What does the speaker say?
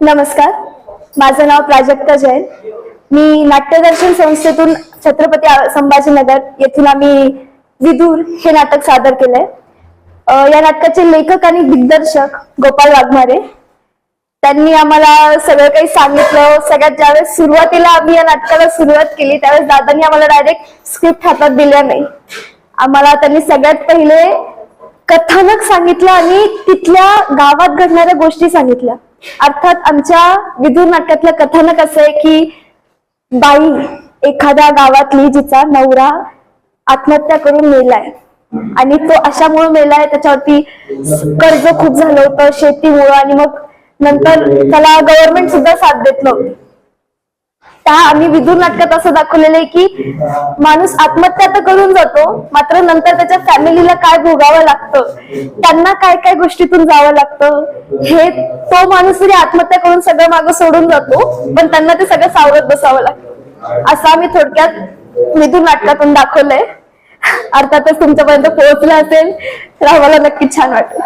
नमस्कार. माझं नाव प्राजक्ता जैन. मी नाट्यदर्शन संस्थेतून छत्रपती संभाजीनगर येथून आम्ही विदूर हे नाटक सादर केलंय. या नाटकाचे लेखक आणि दिग्दर्शक गोपाळ वाघमारे. त्यांनी आम्हाला सगळं काही सांगितलं. सगळ्यात ज्यावेळेस सुरुवातीला आम्ही या नाटकाला सुरुवात केली त्यावेळेस दादांनी आम्हाला डायरेक्ट स्क्रिप्ट हातात दिल्या नाही. आम्हाला त्यांनी सगळ्यात पहिले कथानक सांगितलं आणि तिथल्या गावात घडणाऱ्या गोष्टी सांगितल्या. अर्थात आमच्या विदूर नाटकातलं कथानक असं आहे की बाई एखाद्या गावातली जिचा नवरा आत्महत्या करून मेलाय. आणि तो अशामुळे मेलाय त्याच्यावरती कर्ज खूप झालं होतं शेतीमुळं आणि मग नंतर त्याला गव्हर्नमेंट सुद्धा साथ देत नव्हती. त्या आम्ही विदूर नाटकात असं दाखवलेलं आहे की माणूस आत्महत्या तर करून जातो मात्र नंतर त्याच्या फॅमिलीला काय भोगावं लागतं? त्यांना काय काय गोष्टीतून जावं लागतं? हे तो माणूस जरी आत्महत्या करून सगळं मागं सोडून जातो पण त्यांना ते सगळं सावरत बसावं लागतं. असं आम्ही थोडक्यात विदूर नाटकातून दाखवलंय. अर्थातच तुमच्यापर्यंत पोहोचलं असेल तर आम्हाला नक्कीच छान वाटेल.